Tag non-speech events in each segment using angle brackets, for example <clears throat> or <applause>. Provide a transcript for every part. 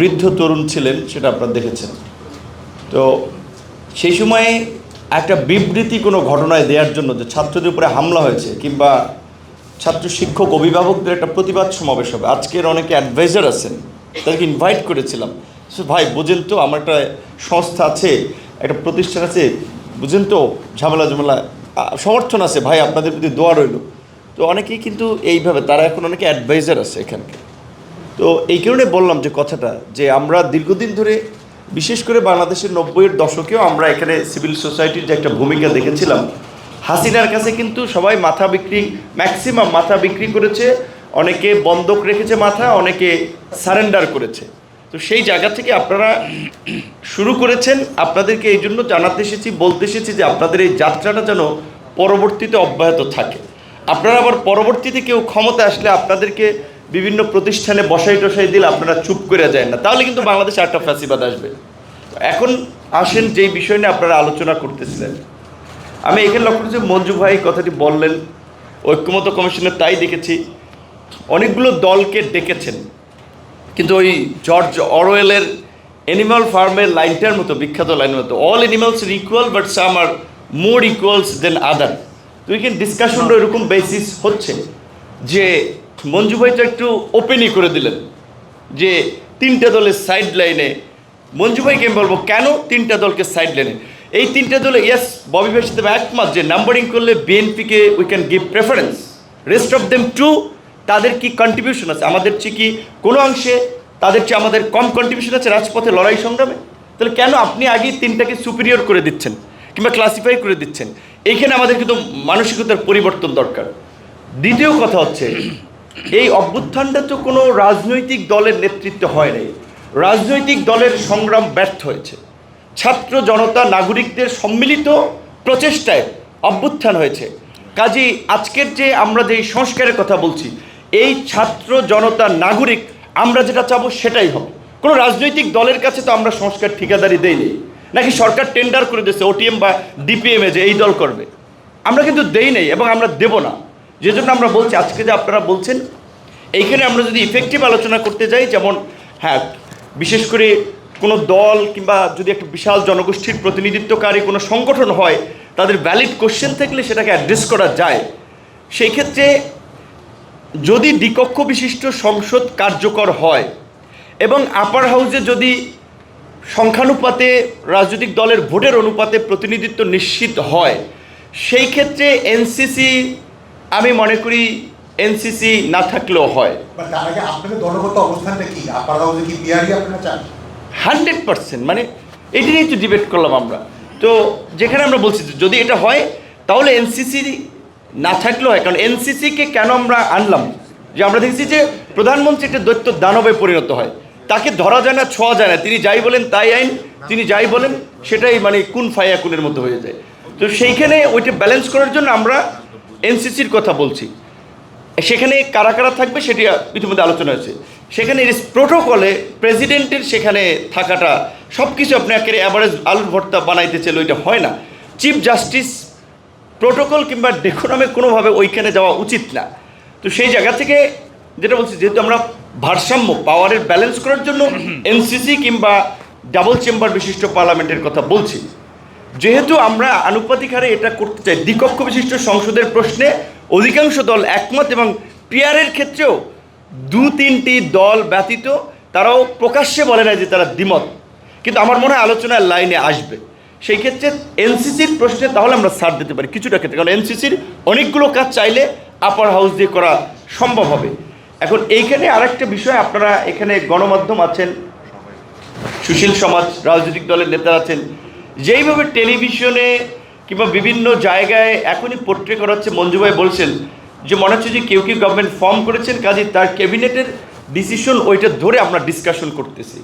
বৃদ্ধ তরুণ ছিলেন, সেটা আপনারা দেখেছেন। তো সেই সময়ে একটা বিবৃতি কোনো ঘটনায় দেওয়ার জন্য যে ছাত্রদের উপরে হামলা হয়েছে, কিংবা ছাত্র শিক্ষক, অভিভাবকদের একটা প্রতিবাদ সমাবেশ হবে, আজকের অনেকে অ্যাডভাইজার আছেন, তাদেরকে ইনভাইট করেছিলাম। ভাই, বুঝেন তো, আমার একটা সংস্থা আছে, একটা প্রতিষ্ঠান আছে, বুঝেন তো, ঝামেলা ঝামেলা সমর্থন আছে, ভাই, আপনাদের প্রতি দোয়া রইল। তো অনেকেই কিন্তু এইভাবে, তারা এখন অনেকে অ্যাডভাইজার আছে এখানকে তো এই কারণে বললাম যে কথাটা, যে আমরা দীর্ঘদিন ধরে, বিশেষ করে বাংলাদেশের নব্বইয়ের দশকেও আমরা এখানে সিভিল সোসাইটির যে একটা ভূমিকা দেখেছিলাম, হাসিনার কাছে কিন্তু সবাই মাথা বিক্রি, ম্যাক্সিমাম মাথা বিক্রি করেছে, অনেকে বন্ধক রেখেছে মাথা, অনেকে সারেন্ডার করেছে। তো সেই জায়গা থেকে আপনারা শুরু করেছেন, আপনাদেরকে এই জন্য জানাতে এসেছি, বলতে এসেছি যে আপনাদের এই যাত্রাটা যেন পরবর্তীতে অব্যাহত থাকে। আপনারা আবার পরবর্তীতে কেউ ক্ষমতা আসলে আপনাদেরকে বিভিন্ন প্রতিষ্ঠানে বসাই টসাই দিলে আপনারা চুপ করে যায় না। তাহলে কিন্তু বাংলাদেশে একটা ফ্যাসিবাদ আসবে। এখন আসেন যেই বিষয় নিয়ে আপনারা আলোচনা করতেছিলেন। আমি এখানে লক্ষ্য করেছি মঞ্জু ভাই কথাটি বললেন ঐক্যমত কমিশনের তাই দেখেছি অনেকগুলো দলকে ডেকেছেন। কিন্তু ওই জর্জ অরওয়েলের অ্যানিমাল ফার্মের লাইনটার মতো বিখ্যাত লাইনের মতো all animals are equal but some are more equals than other তো এখানে ডিসকাশনটা এরকম বেসিস হচ্ছে যে মঞ্জু ভাই তো একটু ওপেনই করে দিলেন যে তিনটা দলের সাইড লাইনে মঞ্জু ভাইকে আমি বলব কেন তিনটা দলকে সাইড লাইনে এই তিনটা দলে ইয়েস ববি ভাইয়ের সাথে আমি একমত যে নাম্বারিং করলে বিএনপিকে we can give preference rest of them to তাদের কি কন্ট্রিবিউশন আছে? আমাদের চেয়ে কি কোনো অংশে তাদের চেয়ে আমাদের কম কন্ট্রিবিউশন আছে রাজপথে লড়াই সংগ্রামে? তাহলে কেন আপনি আগেই তিনটাকে সুপিরিয়র করে দিচ্ছেন কিংবা ক্লাসিফাই করে দিচ্ছেন? এইখানে আমাদের কিন্তু মানসিকতার পরিবর্তন দরকার। দ্বিতীয় কথা হচ্ছে এই অভ্যুত্থানটা তো কোনো রাজনৈতিক দলের নেতৃত্বে হয় নাই। রাজনৈতিক দলের সংগ্রাম ব্যর্থ হয়েছে। ছাত্র জনতা নাগরিকদের সম্মিলিত প্রচেষ্টায় অভ্যুত্থান হয়েছে। কাজেই আজকের যে আমরা যে সংস্কারের কথা বলছি, এই ছাত্র জনতা নাগরিক আমরা যেটা চাবো সেটাই হবে। কোনো রাজনৈতিক দলের কাছে তো আমরা সংস্কার ঠিকাদারি দেইনি নাকি সরকার টেন্ডার করে দিয়েছে ওটিএম বা ডিপিএমে যে এই দল করবে। আমরা কিন্তু দেই নেই এবং আমরা দেব না। যে জন্য আমরা বলছি, আজকে যে আপনারা বলছেন, এইখানে আমরা যদি ইফেক্টিভ আলোচনা করতে যাই, যেমন হ্যাঁ বিশেষ করে কোনো দল কিংবা যদি একটা বিশাল জনগোষ্ঠীর প্রতিনিধিত্বকারী কোনো সংগঠন হয়, তাদের ভ্যালিড কোশ্চেন থাকলে সেটাকে অ্যাড্রেস করা যায়। সেই ক্ষেত্রে যদি দ্বিকক্ষ বিশিষ্ট সংসদ কার্যকর হয় এবং আপার হাউসে যদি সংখ্যানুপাতে রাজনৈতিক দলের ভোটের অনুপাতে প্রতিনিধিত্ব নিশ্চিত হয়, সেই ক্ষেত্রে এনসিসি আমি মনে করি এনসিসি না থাকলেও হয়। Hundred percent. মানে এটি নিয়ে একটু ডিবেট করলাম আমরা। তো যেখানে আমরা বলছি যদি এটা হয় তাহলে এনসিসি না থাকলেও হয়। কারণ এনসিসিকে কেন আমরা আনলাম? যে আমরা দেখছি যে প্রধানমন্ত্রী একটা দৈত্য দানবে পরিণত হয়। তাকে ধরা যায় না ছোঁয়া যায় না। তিনি যাই বলেন তাই আইন। তিনি যাই বলেন সেটাই মানে কোন ফাইয়া কুনের মতো হয়ে যায়। তো সেইখানে ওইটা ব্যালেন্স করার জন্য আমরা এনসিসির কথা বলছি। সেখানে কারা কারা থাকবে সেটি ইতিমধ্যে আলোচনা হয়েছে। সেখানে প্রোটোকলে প্রেসিডেন্টের সেখানে থাকাটা সব কিছু আপনি একেবারে অ্যাভারেজ আলুর ভর্তা বানাইতে চাইলে ওইটা হয় না। চিফ জাস্টিস প্রোটোকল কিংবা ডেকোনামে কোনোভাবে ওইখানে যাওয়া উচিত না। তো সেই জায়গা থেকে যেটা বলছি যেহেতু আমরা ভারসাম্য পাওয়ারের ব্যালেন্স করার জন্য <clears throat> এনসিসি কিংবা ডাবল চেম্বার বিশিষ্ট পার্লামেন্টের কথা বলছি। যেহেতু আমরা আনুপাতিক হারে এটা করতে চাই, দ্বিকক্ষ বিশিষ্ট সংসদের প্রশ্নে অধিকাংশ দল একমত এবং পিয়ারের ক্ষেত্রেও দু তিনটি দল ব্যতীত তারাও প্রকাশ্যে বলে না যে তারা দ্বিমত। কিন্তু আমার মনে হয় আলোচনার লাইনে আসবে। সেই ক্ষেত্রে এনসিসির প্রশ্নে তাহলে আমরা ছাড় দিতে পারি কিছুটা ক্ষেত্রে, কারণ এনসিসির অনেকগুলো কাজ চাইলে আপার হাউস দিয়ে করা সম্ভব হবে। এখন এইখানে আরেকটা বিষয়, আপনারা এখানে গণমাধ্যম আছেন, সুশীল সমাজ, রাজনৈতিক দলের নেতা আছেন যেইভাবে টেলিভিশনে কিংবা বিভিন্ন জায়গায় এখনই পোট্রে করা হচ্ছে মঞ্জুভাই বলছেন যে মনে হচ্ছে যে কেউ কেউ গভর্নমেন্ট ফর্ম করেছেন, কাজে তার ক্যাবিনেটের ডিসিশন ওইটা ধরে আমরা ডিসকাশন করতেছি।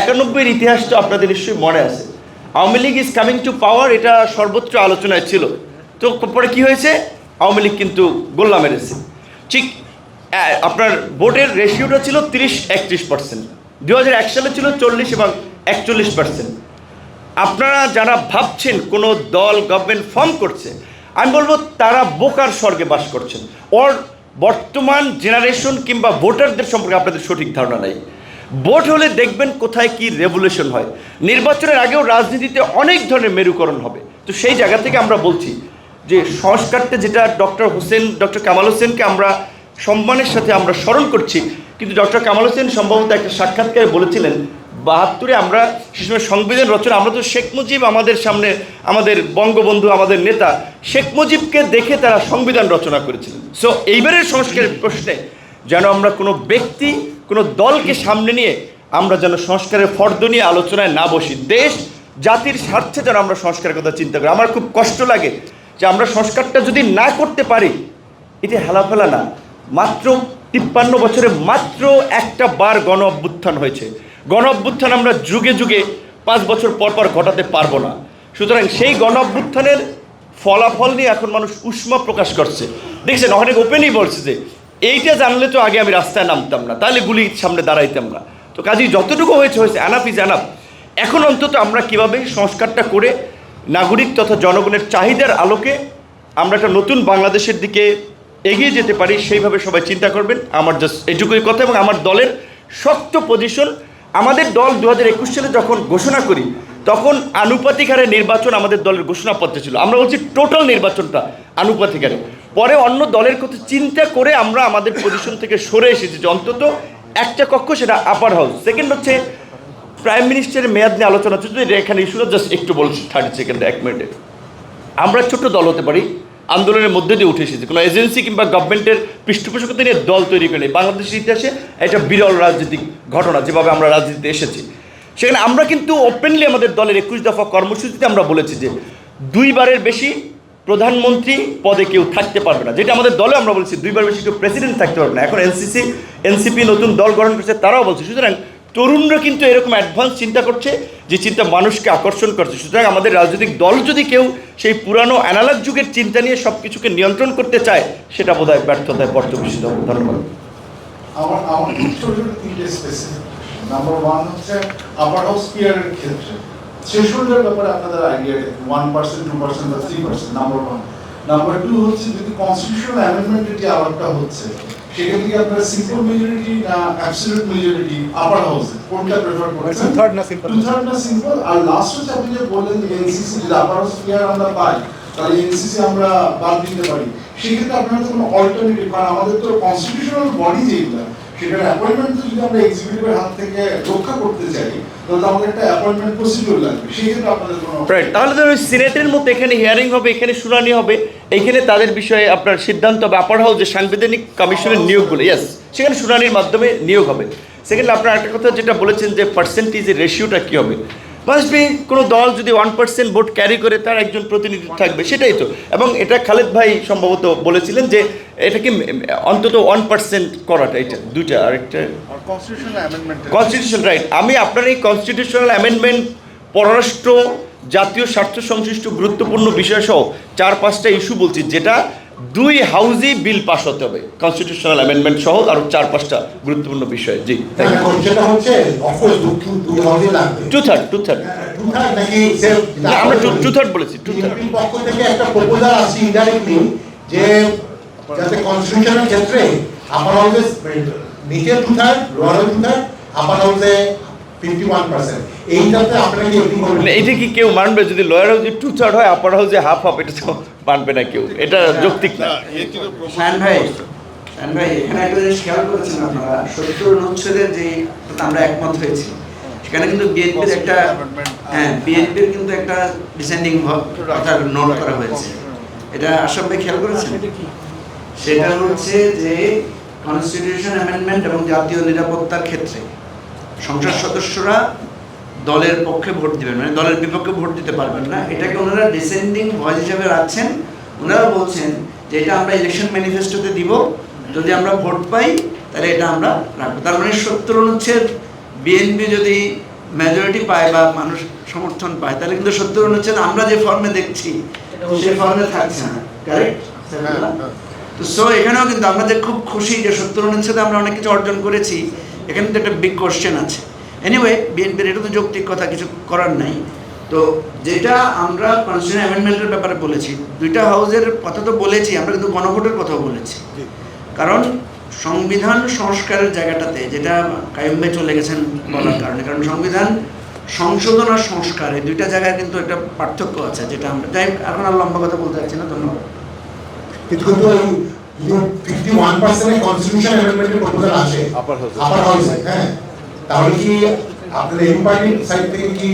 একানব্বইয়ের ইতিহাস তো আপনাদের নিশ্চয়ই মনে আছে। Awami League is coming to power এটা সর্বোচ্চ আলোচনায় ছিল। তো পরে কি হয়েছে? আওয়ামী লীগ কিন্তু গোল্লা মেরেছে। ঠিক আপনার ভোটের রেশিওটা ছিল তিরিশ একত্রিশ পার্সেন্ট দু হাজার এক সালে ছিল চল্লিশ এবং একচল্লিশ পার্সেন্ট আপনারা যারা ভাবছেন কোনো দল গভর্নমেন্ট ফর্ম করছে, আমি বলব তারা বোকার স্বর্গে বাস করছেন। ওর বর্তমান জেনারেশন কিংবা ভোটারদের সম্পর্কে আপনাদের সঠিক ধারণা নেই। ভোট হলে দেখবেন কোথায় কি রেভুলেশন হয়। নির্বাচনের আগেও রাজনীতিতে অনেক ধরনের মেরুকরণ হবে। তো সেই জায়গা থেকে আমরা বলছি যে সংস্কারটা যেটা ডক্টর হোসেন, ডক্টর কামাল হোসেনকে আমরা সম্মানের সাথে আমরা স্মরণ করছি, কিন্তু ডক্টর কামাল হোসেন সম্ভবত একটা সাক্ষাৎকারে বলেছিলেন বাহাত্তরে আমরা সে সময় সংবিধান রচনা, আমরা তো শেখ মুজিব আমাদের সামনে, আমাদের বঙ্গবন্ধু, আমাদের নেতা, শেখ মুজিবকে দেখে তারা সংবিধান রচনা করেছিলেন সো এইবারের সংস্কারের প্রশ্নে যেন আমরা কোনো ব্যক্তি, কোনো দলকে সামনে নিয়ে আমরা যেন সংস্কারের ফর্দ নিয়ে আলোচনায় না বসি। দেশ, জাতির স্বার্থে যেন আমরা সংস্কারের কথা চিন্তা করি। আমার খুব কষ্ট লাগে যে আমরা সংস্কারটা যদি না করতে পারি, এটি হেলাফেলা না। মাত্র তিপ্পান্ন বছরে মাত্র একটা বার গণ অভ্যুত্থান হয়েছে। গণ অভ্যুত্থান আমরা যুগে যুগে পাঁচ বছর পর পর ঘটাতে পারব না। সুতরাং সেই গণ অভ্যুত্থানের ফলাফল নিয়ে এখন মানুষ উষ্মা প্রকাশ করছে। দেখছেন, অনেক ওপেনই বলছে যে, এইটা জানলে তো আগে আমি রাস্তায় নামতাম না, তাহলে গুলির সামনে দাঁড়াইতাম না। তো কাজেই যতটুকু হয়েছে হয়েছে আনাপ ইজ আনাপ এখন অন্তত আমরা কীভাবে সংস্কারটা করে নাগরিক তথা জনগণের চাহিদার আলোকে আমরা একটা নতুন বাংলাদেশের দিকে এগিয়ে যেতে পারি, সেইভাবে সবাই চিন্তা করবেন। আমার জাস্ট এটুকুই কথা এবং আমার দলের শক্ত পজিশন আমাদের দল দু হাজার একুশ সালে যখন ঘোষণা করি, তখন আনুপাতিক হারে নির্বাচন আমাদের দলের ঘোষণাপত্রে ছিল। আমরা বলছি টোটাল নির্বাচনটা আনুপাতিক হারে পরে অন্য দলের কথা চিন্তা করে আমরা আমাদের পজিশন থেকে সরে এসেছি যে অন্তত একটা কক্ষ সেটা আপার হাউস সেকেন্ড হচ্ছে প্রাইম মিনিস্টারের মেয়াদ নিয়ে আলোচনা যদি এখানে ইস্যুটা জাস্ট একটু বলছি থার্টি সেকেন্ড এক মিনিটে আমরা ছোট দল হতে পারি আন্দোলনের মধ্যে দিয়ে উঠে এসেছে। কোনো এজেন্সি কিংবা গভর্নমেন্টের পৃষ্ঠপোষকতা নিয়ে দল তৈরি করে বাংলাদেশের ইতিহাসে এটা বিরল রাজনৈতিক ঘটনা, যেভাবে আমরা রাজনীতিতে এসেছি। সেখানে আমরা কিন্তু ওপেনলি আমাদের দলের একুশ দফা কর্মসূচিতে আমরা বলেছি যে, দুইবারের বেশি প্রধানমন্ত্রী পদে কেউ থাকতে পারবে না। যেটা আমাদের দলে আমরা বলছি, দুইবার বেশি কেউ প্রেসিডেন্ট থাকতে পারবে না। এখন এনসিসি এনসিপি নতুন দল গঠন করছে, তারাও বলছে। সুতরাং তরুণরা কিন্তু এরকম অ্যাডভান্স চিন্তা করছে, যে চিন্তা মানুষকে আকর্ষণ করছে। সুতরাং আমাদের রাজনৈতিক দল যদি কেউ সেই পুরানো অ্যানালগ যুগের চিন্তা নিয়ে সব কিছুকে নিয়ন্ত্রণ করতে চায়, সেটা বোধহয় ব্যর্থতায় পর্যবেসিত হবে। ধন্যবাদ। আমার আমার নাম্বার ওয়ান হচ্ছে ক্ষেত্রে। ব্যাপারে আপনাদের idea one percent two percent বা three percent number one number two হচ্ছে যদি কনস্টিটিউশনাল অ্যামেন্ডমেন্টের যে আলাপটা হচ্ছে সেখান থেকে আপনারা সিম্পল মেজরিটি না অ্যাবসলিউট মেজরিটি আপার হাউসে কোনটা প্রেফার Two-third না সিম্পল টু থার্ড না সিম্পল আর লাস্ট হচ্ছে আপনি যে বললেন এনসিসি যদি আপার হাউস পিয়ার আমরা পাই তাহলে এনসিসি আমরা বাদ দিতে পারি। সেক্ষেত্রে আপনার তো কোনো অল্টারনেটিভ কারণ আমাদের তো কনস্টিটিউশনাল বডি যেগুলো অ্যাপয়েন্টমেন্ট যদি আমরা এক্সিকিউটিভের হাত থেকে রক্ষা করতে চাই, তাহলে সিনেটের এখানে হিয়ারিং হবে, এখানে শুনানি হবে, এখানে তাদের বিষয়ে আপনার সিদ্ধান্ত হবে আপার যে সাংবিধানিক কমিশনের নিয়োগগুলো ইয়াস সেখানে শুনানির মাধ্যমে নিয়োগ হবে। সেখানে আপনার একটা কথা যেটা বলেছেন যে পার্সেন্টেজের রেশিওটা কী হবে? মাস্ট বি কোনো দল যদি ওয়ান পার্সেন্ট ভোট ক্যারি করে তার একজন প্রতিনিধি থাকবে সেটাই তো। এবং এটা খালেদ ভাই সম্ভবত বলেছিলেন যে এটাকে অন্তত ওয়ান পার্সেন্ট করাটা এটা দুইটা আরেকটা। কনস্টিটিউশন রাইট আমি আপনার এই কনস্টিটিউশনাল অ্যামেন্ডমেন্ট পররাষ্ট্র জাতীয় স্বার্থ সংশ্লিষ্ট গুরুত্বপূর্ণ বিষয় সহ চার পাঁচটা ইস্যু বলছি যেটা দুই হাউজেই বিল পাস হতে হবে। কনস্টিটিউশনাল অ্যামেন্ডমেন্ট সহ আর চার পাঁচটা গুরুত্বপূর্ণ বিষয়। জি টু থার্ড টু থার্ড আমরা টু থার্ড বলেছি টু থার্ড পক্ষ থেকে একটা প্রপোজাল আসছে ইনডাইরেক্টলি যে যাতে কনস্টিটিউশনের ক্ষেত্রে আপার হাউসে নিচে two third lower two third upper হাউসে করবেন মানে এটা কি কেউ মানবে? যদি লয়ার হাউসে টু থার্ড হয় আপার হাউসে হাফ হাফ এটা তো মানবে না কেউ। এটা যৌক্তিক না। ভাই ভাই এখানে একটা জিনিস খেয়াল করেছেন আপনারা? সত্তর অনুচ্ছেদের যে আমরা একমত হয়েছি। সেখানে কিন্তু বিএনপির একটা হ্যাঁ বিএনপির কিন্তু একটা ডিসেন্ডিং কথা নোট করা হয়েছে। এটা আসাম ভাই খেয়াল করেছেন? সেটা হচ্ছে যে কনস্টিটিউশন অ্যামেন্ডমেন্ট এবং জাতীয় নিরাপত্তার ক্ষেত্রে। সংসদ সদস্যরা দলের পক্ষে ভোট দিবেন মানে দলের বিপক্ষে ভোট দিতে পারবেন না। এটাকে ওনারা ডিসেন্ডিং ভয়েস হিসাবে রাখছেন। ওনারা বলছেন যে এটা আমরা ইলেকশন ম্যানিফেস্টোতে দিব যদি আমরা ভোট পাই তাহলে এটা আমরা রাখব। তার মানে সত্তর অনুচ্ছেদ বিএনপি যদি মেজরিটি পায় বা মানুষ সমর্থন পায় তাহলে কিন্তু সত্তর অনুচ্ছেদ আমরা যে ফর্মে দেখছি সেই ফর্মে থাকছে না। কারেক্ট তো সো এখানেও কিন্তু আমাদের খুব খুশি যে সত্তর অনুচ্ছেদে আমরা অনেক কিছু অর্জন করেছি। এখানে তো একটা বিগ কোশ্চেন আছে। এনিওয়ে বিএনপির এটা তো যৌক্তিক কথা কিছু করার নাই। তো যেটা আমরা কনস্টিটিউশন অ্যামেন্ডমেন্টের ব্যাপারে বলেছি দুইটা হাউসের কথা তো বলেছি আমরা কিন্তু গণভোটের কথাও বলেছি। কারণ সংবিধান সংস্কারের জায়গাটাতে যেটা কায়ুম ভাই চলে গেছেন বলার কারণে কারণ সংবিধান সংশোধন আর সংস্কার এই দুইটা জায়গায় কিন্তু একটা পার্থক্য আছে যেটা আমরা তাই এখন আর লম্বা কথা বলতে চাচ্ছি না ধন্যবাদ। কিন্তু কিন্তু ফিফটি ওয়ান পার্সেন্টের কনস্টিটিউশন অ্যামেন্ডমেন্টের প্রপোজাল আছে আপার হাউসে। হ্যাঁ। তাহলে কি আপনাদের এম সাইড থেকে কি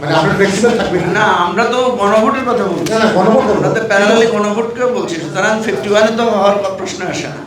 মানে আপনার ফ্লেক্সিবল থাকবেন? না আমরা তো গণভোটের কথা বলছি। না, না, গণভোট আমরা তো প্যারালালি গণভোটকেও বলছি। সুতরাং ফিফটি ওয়ানে তো হওয়ার প্রশ্ন আসে না।